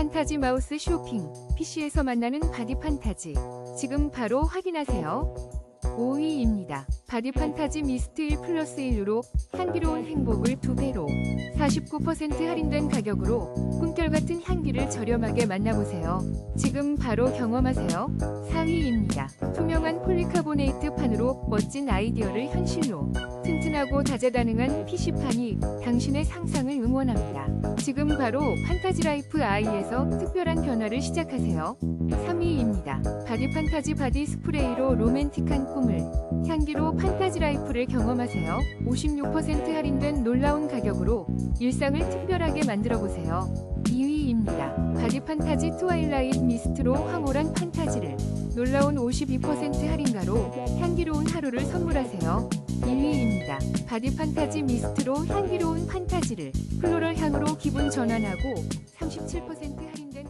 판타지 마우스 쇼핑, PC에서 만나는 바디 판타지. 지금 바로 확인하세요. 5위입니다. 바디 판타지 미스트 1 플러스 1로 향기로운 행복을 2배로 49% 할인된 가격으로 꿈결 같은 향기를 저렴하게 만나보세요. 지금 바로 경험하세요. 4위입니다. 투명한 폴리카보네이트 판으로 멋진 아이디어를 현실로 튼튼하고 다재다능한 PC판이 당신의 상상을 응원합니다. 지금 바로 판타지 라이프 아이에서 특별한 변화를 시작하세요. 3위입니다. 바디 판타지 바디 스프레이로 로맨틱한 꿈을 향기로 판타지 라이프를 경험하세요. 56% 할인된 놀라운 가격으로 일상을 특별하게 만들어 보세요. 2위입니다. 바디 판타지 트와일라이트 미스트로 황홀한 판타지를 놀라운 52% 할인가로 향기로운 하루를 선물하세요. 1위입니다. 바디 판타지 미스트로 향기로운 판타지를 플로럴 향으로 기분 전환하고 37% 할인된